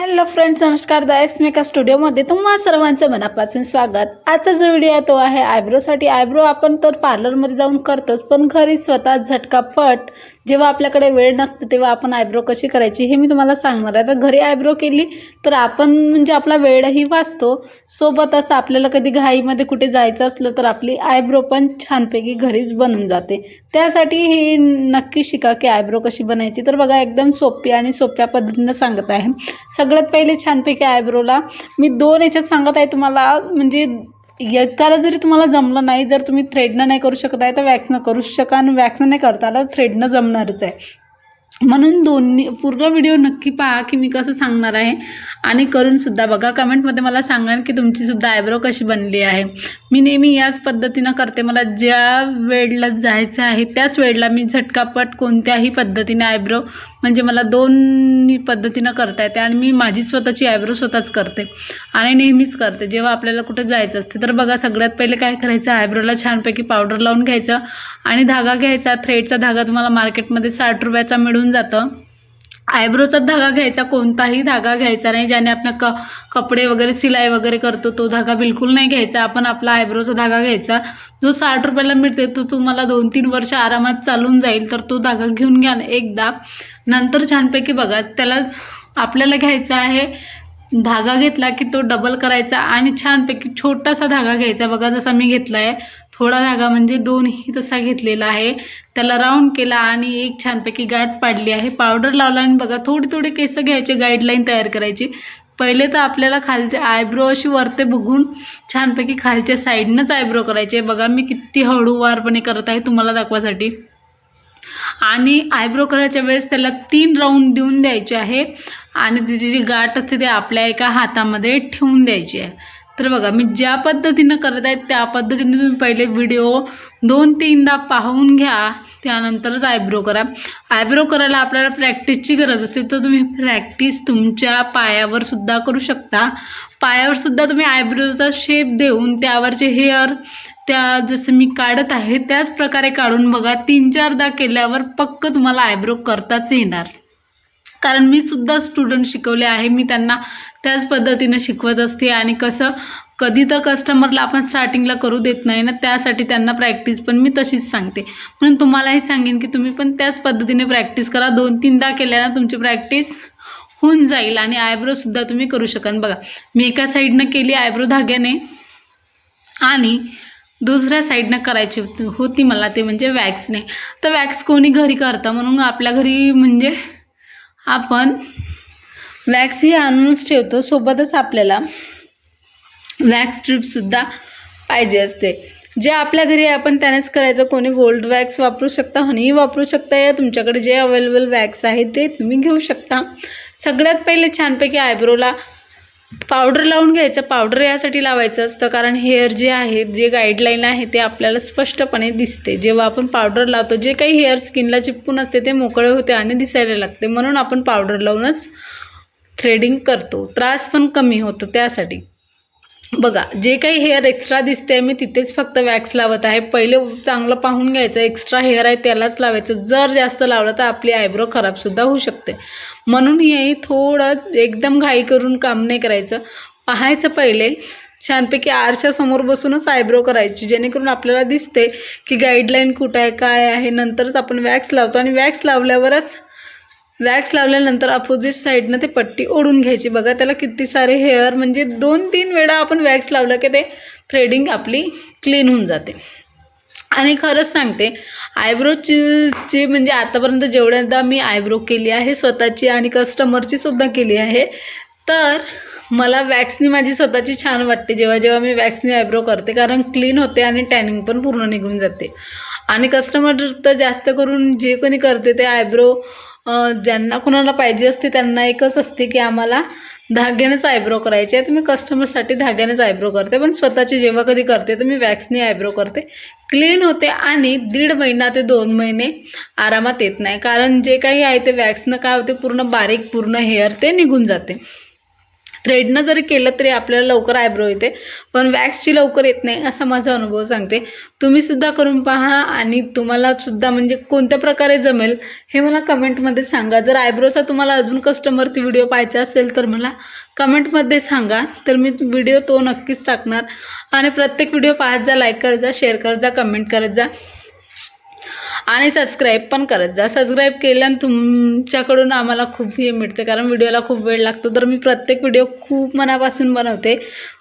Hello friends नमस्कार. The एक्समेका स्टुडिओमध्ये तुम्हा सर्वांचं मनापासून स्वागत. आजचा जो व्हिडिओ आहे तो आहे आयब्रोसाठी. आयब्रो आपण तर पार्लरमध्ये जाऊन करतोच पण घरी स्वतः झटकापट जेव्हा आपल्याकडे वेळ नसतो तेव्हा आपण आयब्रो कशी करायची हे मी तुम्हाला सांगणार आहे. तर घरी आयब्रो केली तर आपण म्हणजे आपला वेळही वाचतो. सोबतच आपल्याला कधी घाईमध्ये कुठे जायचं असलं तर आपली आयब्रो पण छानपैकी घरीच बनून जाते. त्यासाठी हे नक्की शिका की आयब्रो कशी बनायची. तर बघा एकदम सोपी आणि सोप्या पद्धतीनं सांगत आहे. सग सगळ्यात पहिले छानपैकी आयब्रोला. मी दोन याच्यात सांगत आहे तुम्हाला म्हणजे एकाला जरी तुम्हाला जमलं नाही जर तुम्ही थ्रेडनं नाही करू शकत आहे तर वॅक्सनं करू शका आणि वॅक्सनं नाही करता आलं थ्रेडनं जमणारच आहे. म्हणून दोन्ही पूर्ण व्हिडिओ नक्की पहा की मी कसं सांगणार आहे. आणि करूनसुद्धा बघा. कमेंटमध्ये मला सांगा की तुमचीसुद्धा आयब्रो कशी बनली आहे. मी नेहमी याच पद्धतीनं करते. मला ज्या वेळला जायचं आहे त्याच वेळेला मी झटकापट कोणत्याही पद्धतीने आयब्रो म्हणजे मला दोन पद्धतीनं करता येते आणि मी माझी स्वतःची आयब्रो स्वतःच करते. आणि नेहमीच करते. जेव्हा आपल्याला कुठं जायचं असते तर बघा सगळ्यात पहिले काय करायचं? आयब्रोला छानपैकी पावडर लावून घ्यायचं आणि धागा घ्यायचा. थ्रेडचा धागा तुम्हाला मार्केटमध्ये साठ रुपयाचा मिळून जातं. आयब्रोचा धागा घ्यायचा कोणताही धागा घ्यायचा नाही. ज्याने आपण क कपडे वगैरे सिलाई वगैरे करतो तो धागा बिलकुल नाही घ्यायचा. आपण आपला आयब्रोचा धागा घ्यायचा. जो साठ रुपयाला मिळते तो तुम्हाला दोन तीन वर्ष आरामात चालून जाईल तर तो धागा घेऊन घ्या एकदा. नंतर छानपैकी बघा त्याला आपल्याला घ्यायचा आहे धागा घेतला की तो डबल करायचा आणि छानपैकी छोटासा धागा घ्यायचा. बघा जसा मी घेतला आहे थोडा धागा म्हणजे दोनही तसा घेतलेला आहे. त्याला राऊंड केला आणि एक छानपैकी गाठ पाडली आहे. पावडर लावला आणि बघा थोडी थोडी केस घ्यायचे गाईडलाईन तयार करायची. पहिले तर आपल्याला खालचे आयब्रो अशी वरते बघून छानपैकी खालच्या साईडनंच आयब्रो करायचे बघा मी किती हळूवारपणे करत आहे तुम्हाला दाखवासाठी. आणि आयब्रो करायच्या वेळेस त्याला तीन राऊंड देऊन द्यायचे आहे. आणि तिची जी गाठ असते ते आपल्या एका हातामध्ये ठेवून द्यायची आहे. तर बघा मी ज्या पद्धतीनं करत आहे त्या पद्धतीने तुम्ही पहिले व्हिडिओ दोन तीनदा पाहून घ्या त्यानंतरच आयब्रो करा. आयब्रो करायला आपल्याला प्रॅक्टिसची गरज असते तर तुम्ही प्रॅक्टिस तुमच्या पायावर सुद्धा करू शकता. पायावर सुद्धा तुम्ही आयब्रोचा शेप देऊन त्यावरचे हेअर त्या जसं मी काढत आहे त्याच प्रकारे काढून बघा तीन चारदा केल्यावर पक्क तुम्हाला आयब्रो करताच येणार. कारण मी सुद्धा स्टुडंट शिकवले आहे. मी त्यांना त्याच पद्धतीनं शिकवत असते आणि कसं कधी तर कस्टमरला आपण स्टार्टिंगला करू देत नाही ना त्यासाठी त्यांना प्रॅक्टिस पण मी तशीच सांगते. म्हणून तुम्हालाही सांगेन की तुम्ही पण त्याच पद्धतीने प्रॅक्टिस करा. दोन तीनदा केल्यानं तुमची प्रॅक्टिस होऊन जाईल आणि आयब्रोसुद्धा तुम्ही करू शकाल. बघा मी एका साईडनं केली आयब्रो धाग्याने आणि दुसऱ्या साईडनं करायची होती होती मला ते म्हणजे वॅक्सने तर वॅक्स कोणी घरी करतं? म्हणून आपल्या घरी म्हणजे आपण वॅक्सही आणूनच ठेवतो. सोबतच आपल्याला वॅक्स स्ट्रीपसुद्धा पाहिजे असते. जे आपल्या घरी आपण त्यानेच करायचं. कोणी गोल्ड वॅक्स वापरू शकता हनीही वापरू शकता. या तुमच्याकडे जे अवेलेबल वॅक्स आहे ते तुम्ही घेऊ शकता. सगळ्यात पहिले छानपैकी आयब्रोला पावडर लावून घ्यायचं पावडर यासाठी लावायचं असतं कारण हेअर जे आहे जे गाईडलाईन आहे ते आपल्याला स्पष्टपणे दिसते. जेव्हा आपण पावडर लावतो जे काही हेअर स्किनला चिपकून असते ते मोकळे होते आणि दिसायला लागते. म्हणून आपण पावडर लावूनच थ्रेडिंग करतो. त्रास पण कमी होतो त्यासाठी. बघा जे काही हेअर एक्स्ट्रा दिसते मी तिथेच फक्त वॅक्स लावत आहे. पहिले चांगलं पाहून घ्यायचं एक्स्ट्रा हेअर आहे त्यालाच लावायचं. जर जास्त लावलं तर आपली आयब्रो खराबसुद्धा होऊ शकते. म्हणून हे थोडं एकदम घाई करून काम नाही करायचं. पाहायचं पहिले छानपैकी आरशासमोर बसूनच आयब्रो करायची जेणेकरून आपल्याला दिसते की गाईडलाईन कुठं आहे काय आहे. नंतरच आपण वॅक्स लावतो आणि वॅक्स लावल्यावरच वॅक्स लावल्यानंतर अपोजिट साईडनं ते पट्टी ओढून घ्यायची. बघा त्याला किती सारे हेअर म्हणजे दोन तीन वेळा आपण वॅक्स लावलं की ते थ्रेडिंग आपली क्लीन होऊन जाते. आणि खरंच सांगते आयब्रोची म्हणजे आतापर्यंत जेवढ्यादा मी आयब्रो केली आहे स्वतःची आणि कस्टमरची सुद्धा केली आहे तर मला वॅक्सनी माझी स्वतःची छान वाटते. जेव्हा जेव्हा मी वॅक्सनी आयब्रो करते कारण क्लीन होते आणि टॅनिंग पण पूर्ण निघून जाते. आणि कस्टमर तर जास्त करून जे कोणी करते ते आयब्रो ज्यांना कोणाला पाहिजे असते त्यांना एकच असते की आम्हाला धाग्यानेच आयब्रो करायचे आहे. तर मी कस्टमरसाठी धाग्यानेच आयब्रो करते. पण स्वतःची जेव्हा कधी करते तर मी वॅक्सने आयब्रो करते. क्लीन होते आणि दीड महिना ते दोन महिने आरामात येत नाही. कारण जे काही आहे ते वॅक्सनं काय होते पूर्ण बारीक पूर्ण हेअर ते निघून जाते. थ्रेडनं जरी केलं तरी आपल्याला लवकर आयब्रो येते. पण वॅक्सची लवकर येत नाही असा माझा अनुभव सांगते. तुम्ही सुद्धा करून पहा आणि तुम्हाला सुद्धा म्हणजे कोणत्या प्रकारे जमेल हे मला कमेंटमध्ये सांगा. जर आयब्रोचा तुम्हाला अजून कस्टमरची व्हिडिओ पाहायचा असेल तर मला कमेंटमध्ये सांगा. तर मी व्हिडिओ तो नक्कीच टाकणार. आणि प्रत्येक व्हिडिओ पाहत जा लाईक करत जा शेअर करत जा कमेंट करत जा. आणि सबस्क्राईब पण करत जा. सबस्क्राईब केल्यानं तुमच्याकडून आम्हाला खूप हे मिळते. कारण व्हिडिओला खूप वेळ लागतो. तर मी प्रत्येक व्हिडिओ खूप मनापासून बनवते.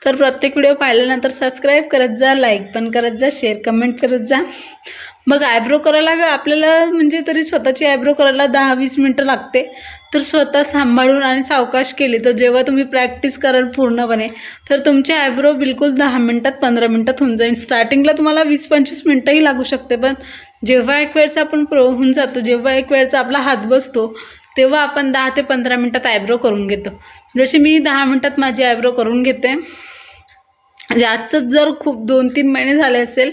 तर प्रत्येक व्हिडिओ पाहिल्यानंतर सबस्क्राईब करत जा लाईक पण करत जा शेअर कमेंट करत जा. मग आयब्रो करायला ग आपल्याला म्हणजे तरी स्वतःची आयब्रो करायला दहा वीस मिनटं लागते. तर स्वतः सांभाळून आणि सावकाश केली तर जेव्हा तुम्ही प्रॅक्टिस कराल पूर्णपणे तर तुमचे आयब्रो बिलकुल दहा मिनटात पंधरा मिनटात होऊन जाईल. स्टार्टिंगला तुम्हाला वीस पंचवीस मिनटंही लागू शकते पण जेव्हा एक वेळचा आपण प्रो होऊन जातो जेव्हा एक वेळचा आपला हात बसतो तेव्हा आपण दहा ते पंधरा मिनटात आयब्रो करून घेतो. जशी मी दहा मिनटात माझी आयब्रो करून घेते जास्तच जर खूप दोन तीन महिने झाले असेल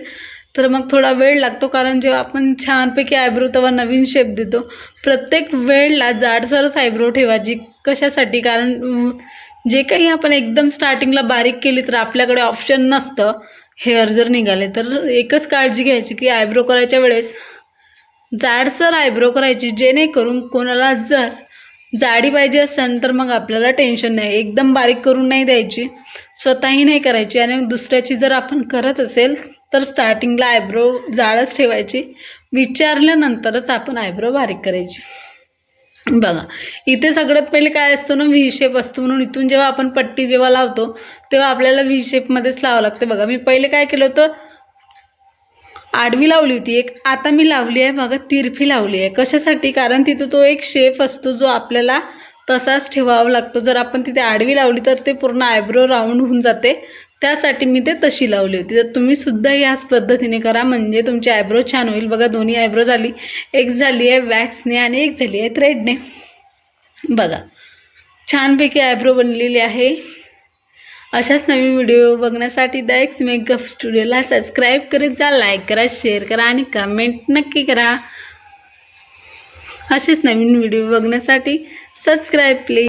तर मग थोडा वेळ लागतो. कारण जेव्हा आपण छानपैकी आयब्रो तेव्हा नवीन शेप देतो. प्रत्येक वेळला जाडसरच आयब्रो ठेवायची कशासाठी? कारण जे काही आपण एकदम स्टार्टिंगला बारीक केली तर आपल्याकडे ऑप्शन नसतं. हेअर जर निघाले तर एकच काळजी घ्यायची की आयब्रो करायच्या वेळेस जाडसर आयब्रो करायची जेणेकरून कोणाला जर जाडी पाहिजे असेल तर मग आपल्याला टेन्शन नाही. एकदम बारीक करून नाही द्यायची स्वतःही नाही करायची आणि दुसऱ्याची जर आपण करत असेल तर स्टार्टिंगला आयब्रो जाडच ठेवायची. विचारल्यानंतरच आपण आयब्रो बारीक करायची. बघा इथे सगळ्यात पहिले काय असतं ना व्ही शेप असतो. म्हणून इथून जेव्हा आपण पट्टी जेव्हा लावतो तेव्हा आपल्याला व्ही शेपमध्येच लावावं लागते. बघा मी पहिले काय केलं होतं? आडवी लावली होती. एक आता मी लावली आहे. बघा तिरफी लावली आहे. कशासाठी? कारण तिथं तो एक शेप असतो जो आपल्याला तसाच ठेवावा लागतो. जर आपण तिथे आडवी लावली तर ते पूर्ण आयब्रो राऊंड होऊन जाते. त्यासाठी मी ते तशी लावली होती. तर तुम्ही सुद्धा याच पद्धतीने करा. म्हणजे तुमची आयब्रो छान होईल. बघा दोन्ही आयब्रो झाली. एक झाली आहे वॅक्सने आणि एक झाली आहे थ्रेडने. बघा छानपैकी आयब्रो बनलेली आहे. अशाच नवीन व्हिडिओ बघण्यासाठी द एक्स मेकअप स्टुडिओला सबस्क्राईब करत जा. लाईक करा शेअर करा आणि कमेंट नक्की करा. असेच नवीन व्हिडिओ बघण्यासाठी सबस्क्राईब प्लीज.